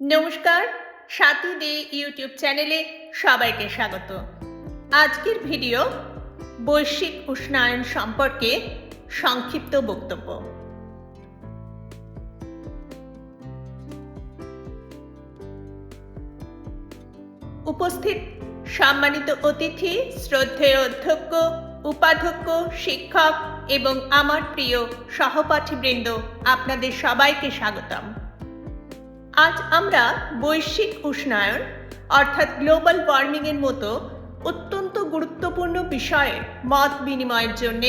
নমস্কার, সাথী দে ইউটিউব চ্যানেলে সবাইকে স্বাগত। আজকের ভিডিও বৈশ্বিক উষ্ণায়ন সম্পর্কে সংক্ষিপ্ত বক্তব্য। উপস্থিত সম্মানিত অতিথি, শ্রদ্ধেয় অধ্যক্ষ, উপাধ্যক্ষ, শিক্ষক এবং আমার প্রিয় সহপাঠীবৃন্দ, আপনাদের সবাইকে স্বাগতম। আজ আমরা বৈশ্বিক উষ্ণায়ন, অর্থাৎ গ্লোবাল ওয়ার্মিং এর মতো অত্যন্ত গুরুত্বপূর্ণ বিষয়ে মত বিনিময়ের জন্য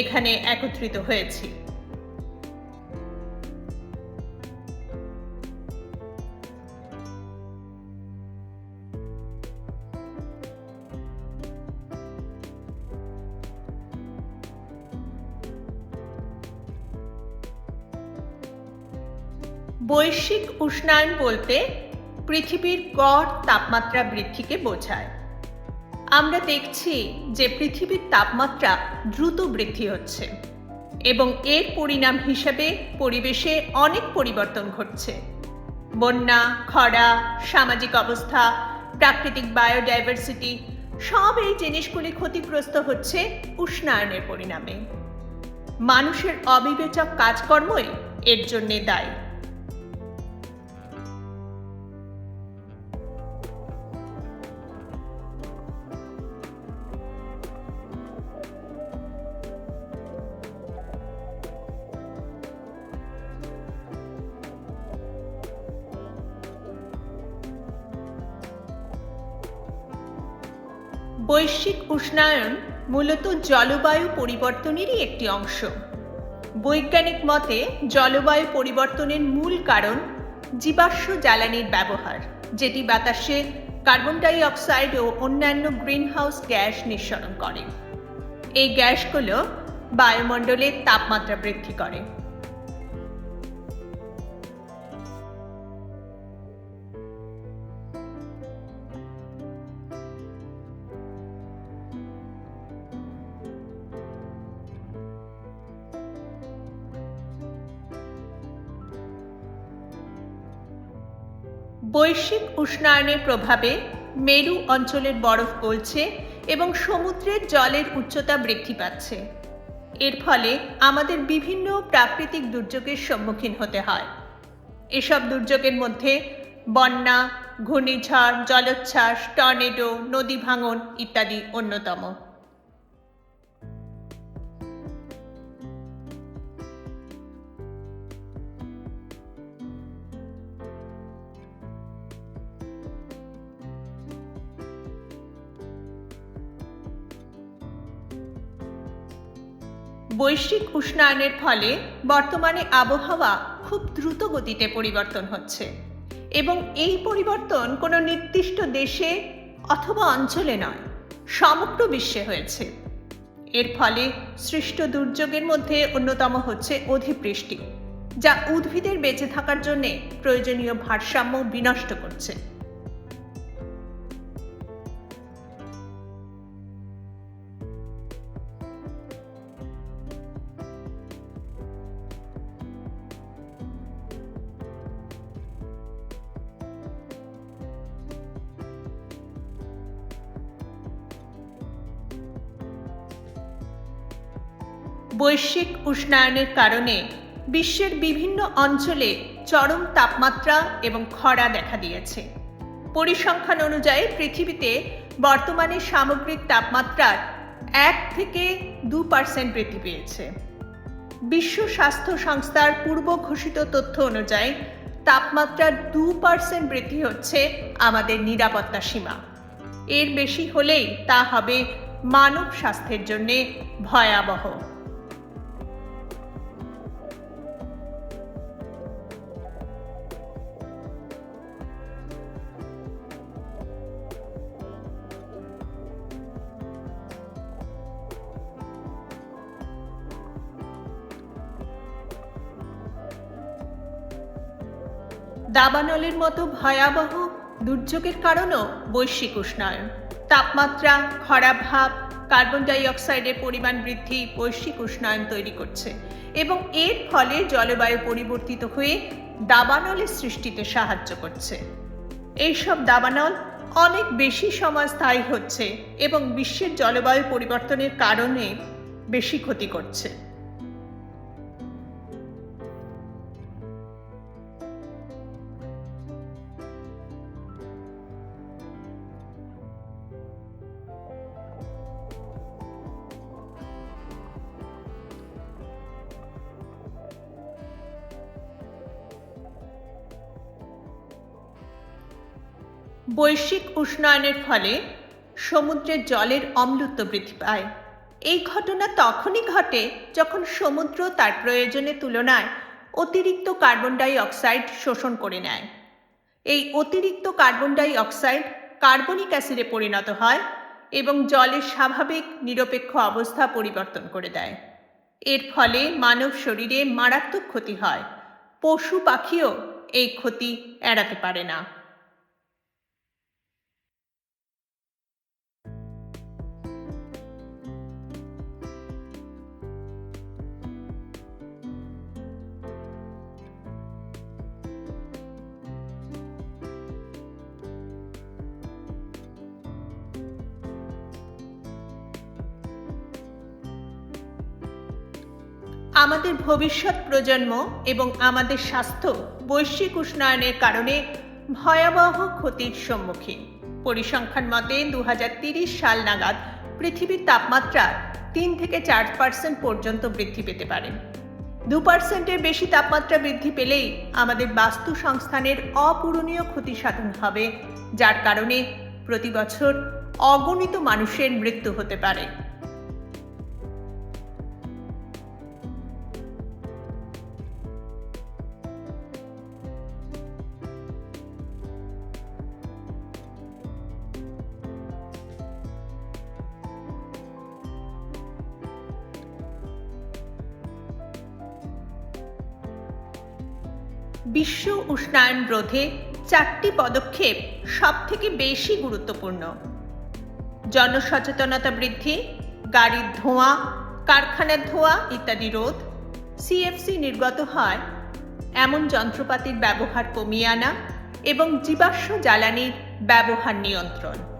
এখানে একত্রিত হয়েছি। বৈশ্বিক উষ্ণায়ন বলতে পৃথিবীর গড় তাপমাত্রা বৃদ্ধিকে বোঝায়। আমরা দেখছি যে পৃথিবীর তাপমাত্রা দ্রুত বৃদ্ধি হচ্ছে এবং এর পরিণাম হিসেবে পরিবেশে অনেক পরিবর্তন ঘটছে। বন্যা, খরা, সামাজিক অবস্থা, প্রাকৃতিক বায়োডাইভার্সিটি, সব এই জিনিসগুলি ক্ষতিগ্রস্ত হচ্ছে উষ্ণায়নের পরিণামে। মানুষের অবিবেচক কাজকর্মই এর জন্যে দায়ী। বৈশ্বিক উষ্ণায়ন মূলত জলবায়ু পরিবর্তনেরই একটি অংশ। বৈজ্ঞানিক মতে, জলবায়ু পরিবর্তনের মূল কারণ জীবাশ্ম জ্বালানির ব্যবহার, যেটি বাতাসে কার্বন ডাই অক্সাইড ও অন্যান্য গ্রিনহাউস গ্যাস নিঃসরণ করে। এই গ্যাসগুলো বায়ুমণ্ডলের তাপমাত্রা বৃদ্ধি করে। বৈশ্বিক উষ্ণায়নের প্রভাবে মেরু অঞ্চলের বরফ গলছে এবং সমুদ্রের জলের উচ্চতা বৃদ্ধি পাচ্ছে। এর ফলে আমাদের বিভিন্ন প্রাকৃতিক দুর্যোগের সম্মুখীন হতে হয়। এসব দুর্যোগের মধ্যে বন্যা, ঘূর্ণিঝড়, জলোচ্ছ্বাস, টর্নেডো, নদী ভাঙন ইত্যাদি অন্যতম। বৈশ্বিক উষ্ণায়নের ফলে বর্তমানে আবহাওয়া খুব দ্রুত গতিতে পরিবর্তন হচ্ছে এবং এই পরিবর্তন কোনো নির্দিষ্ট দেশে অথবা অঞ্চলে নয়, সমগ্র বিশ্বে হয়েছে। এর ফলে সৃষ্ট দুর্যোগের মধ্যে অন্যতম হচ্ছে অধিবৃষ্টি, যা উদ্ভিদের বেঁচে থাকার জন্য প্রয়োজনীয় ভারসাম্য বিনষ্ট করছে। বৈশ্বিক উষ্ণায়নের কারণে বিশ্বের বিভিন্ন অঞ্চলে চরম তাপমাত্রা এবং খরা দেখা দিয়েছে। পরিসংখ্যান অনুযায়ী পৃথিবীতে বর্তমানে সামগ্রিক তাপমাত্রার এক থেকে দু পার্সেন্ট বৃদ্ধি পেয়েছে। বিশ্ব স্বাস্থ্য সংস্থার পূর্ব ঘোষিত তথ্য অনুযায়ী তাপমাত্রা দু পার্সেন্ট বৃদ্ধি হচ্ছে আমাদের নিরাপত্তা সীমা। এর বেশি হলেই তা হবে মানব স্বাস্থ্যের জন্যে ভয়াবহ। দাবানলের মতো ভয়াবহ দুর্যোগের কারণও বৈশ্বিক উষ্ণায়ন তাপমাত্রা, খরা ভাব, কার্বন ডাই অক্সাইডের পরিমাণ বৃদ্ধি বৈশ্বিক উষ্ণায়ন তৈরি করছে এবং এর ফলে জলবায়ু পরিবর্তিত হয়ে দাবানলের সৃষ্টিতে সাহায্য করছে। এইসব দাবানল অনেক বেশি সময় স্থায়ী হচ্ছে এবং বিশ্বের জলবায়ু পরিবর্তনের কারণে বেশি ক্ষতি করছে। বৈশ্বিক উষ্ণায়নের ফলে সমুদ্রের জলের অম্লত্ব বৃদ্ধি পায়। এই ঘটনা তখনই ঘটে যখন সমুদ্র তার প্রয়োজনের তুলনায় অতিরিক্ত কার্বন ডাই অক্সাইড শোষণ করে নেয়। এই অতিরিক্ত কার্বন ডাই অক্সাইড কার্বনিক অ্যাসিডে পরিণত হয় এবং জলের স্বাভাবিক নিরপেক্ষ অবস্থা পরিবর্তন করে দেয়। এর ফলে মানব শরীরে মারাত্মক ক্ষতি হয়। পশু পাখিও এই ক্ষতি এড়াতে পারে না। আমাদের ভবিষ্যৎ প্রজন্ম এবং আমাদের স্বাস্থ্য বৈশ্বিক উষ্ণায়নের কারণে ভয়াবহ ক্ষতির সম্মুখীন। পরিসংখ্যান মতে দু সাল নাগাদ পৃথিবীর তাপমাত্রা তিন থেকে চার পার্সেন্ট পর্যন্ত বৃদ্ধি পেতে পারে। দু পার্সেন্টের বেশি তাপমাত্রা বৃদ্ধি পেলেই আমাদের বাস্তু সংস্থানের অপূরণীয় ক্ষতি সাধন হবে, যার কারণে প্রতি বছর অগণিত মানুষের মৃত্যু হতে পারে। বিশ্ব উষ্ণায়ন রোধে চারটি পদক্ষেপ সব থেকে বেশি গুরুত্বপূর্ণ। জনসচেতনতা বৃদ্ধি, গাড়ির ধোঁয়া, কারখানার ধোঁয়া ইত্যাদি রোধ সিএফসি নির্গত হয়, এমন যন্ত্রপাতির ব্যবহার কমিয়ে আনা এবং জীবাশ্ম জ্বালানির ব্যবহার নিয়ন্ত্রণ।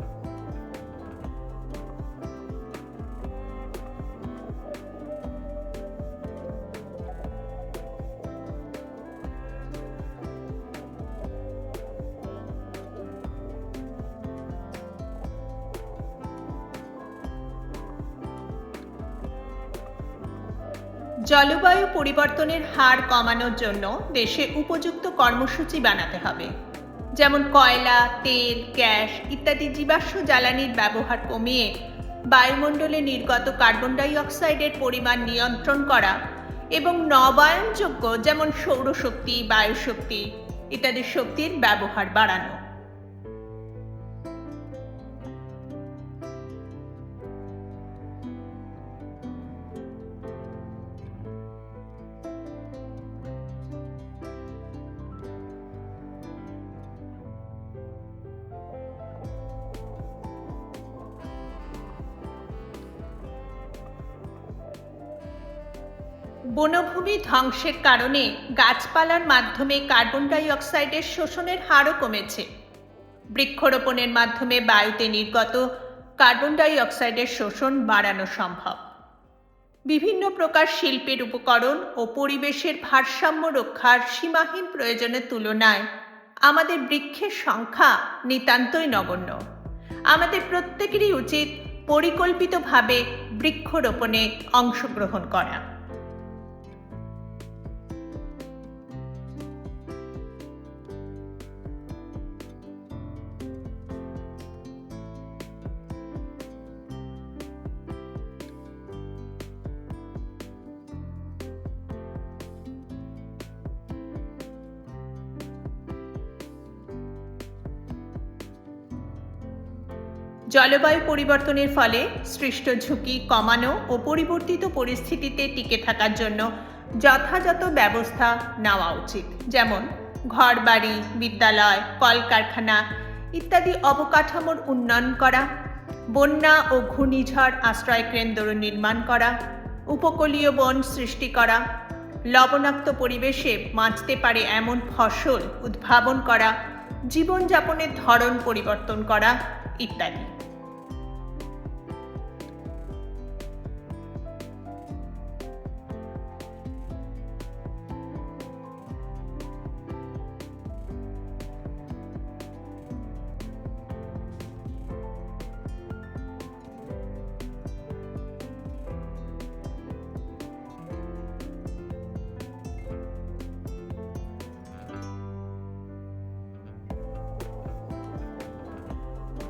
জলবায়ু পরিবর্তনের হার কমানোর জন্য দেশে উপযুক্ত কর্মসূচি বানাতে হবে। যেমন কয়লা, তেল, গ্যাস ইত্যাদি জীবাশ্ম জ্বালানির ব্যবহার কমিয়ে বায়ুমণ্ডলে নির্গত কার্বন ডাই অক্সাইডের পরিমাণ নিয়ন্ত্রণ করা এবং নবায়নযোগ্য যেমন সৌরশক্তি, বায়ুশক্তি ইত্যাদি শক্তির ব্যবহার বাড়ানো। বনভূমি ধ্বংসের কারণে গাছপালার মাধ্যমে কার্বন ডাই অক্সাইডের শোষণের হারও কমেছে। বৃক্ষরোপণের মাধ্যমে বায়ুতে নির্গত কার্বন ডাই অক্সাইডের শোষণ বাড়ানো সম্ভব। বিভিন্ন প্রকার শিল্পের উপকরণ ও পরিবেশের ভারসাম্য রক্ষার সীমাহীন প্রয়োজনের তুলনায় আমাদের বৃক্ষের সংখ্যা নিতান্তই নগণ্য। আমাদের প্রত্যেকেরই উচিত পরিকল্পিতভাবে বৃক্ষরোপণে অংশগ্রহণ করা। জলবায়ু পরিবর্তনের ফলে সৃষ্ট ঝুঁকি কমানো ও পরিবর্তিত পরিস্থিতিতে টিকে থাকার জন্য যথাযথ ব্যবস্থা নেওয়া উচিত। যেমন ঘরবাড়ি, বিদ্যালয়, কলকারখানা ইত্যাদি অবকাঠামোর উন্নয়ন করা, বন্যা ও ঘূর্ণিঝড় আশ্রয় কেন্দ্র নির্মাণ করা, উপকূলীয় বন সৃষ্টি করা, লবণাক্ত পরিবেশে বাঁচতে পারে এমন ফসল উদ্ভাবন করা, জীবনযাপনের ধরন পরিবর্তন করা ইত্যাদি।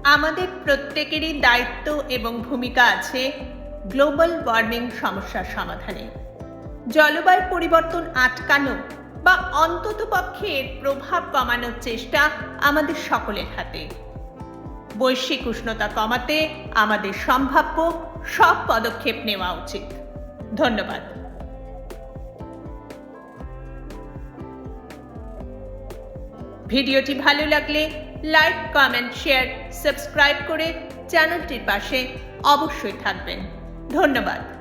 আমাদের প্রত্যেকেরই দায়িত্ব এবং ভূমিকা আছে গ্লোবাল ওয়ার্মিং সমস্যার সমাধানে। জলবায়ু পরিবর্তন আটকানো বা অন্ততপক্ষে এর প্রভাব কমানোর চেষ্টা আমাদের সকলের হাতে। বৈশ্বিক উষ্ণতা কমাতে আমাদের সম্ভাব্য সব পদক্ষেপ নেওয়া উচিত। ধন্যবাদ। ভিডিওটি ভালো লাগলে লাইক কমেন্ট শেয়ার সাবস্ক্রাইব করে চ্যানেলটির পাশে অবশ্যই থাকবেন। ধন্যবাদ।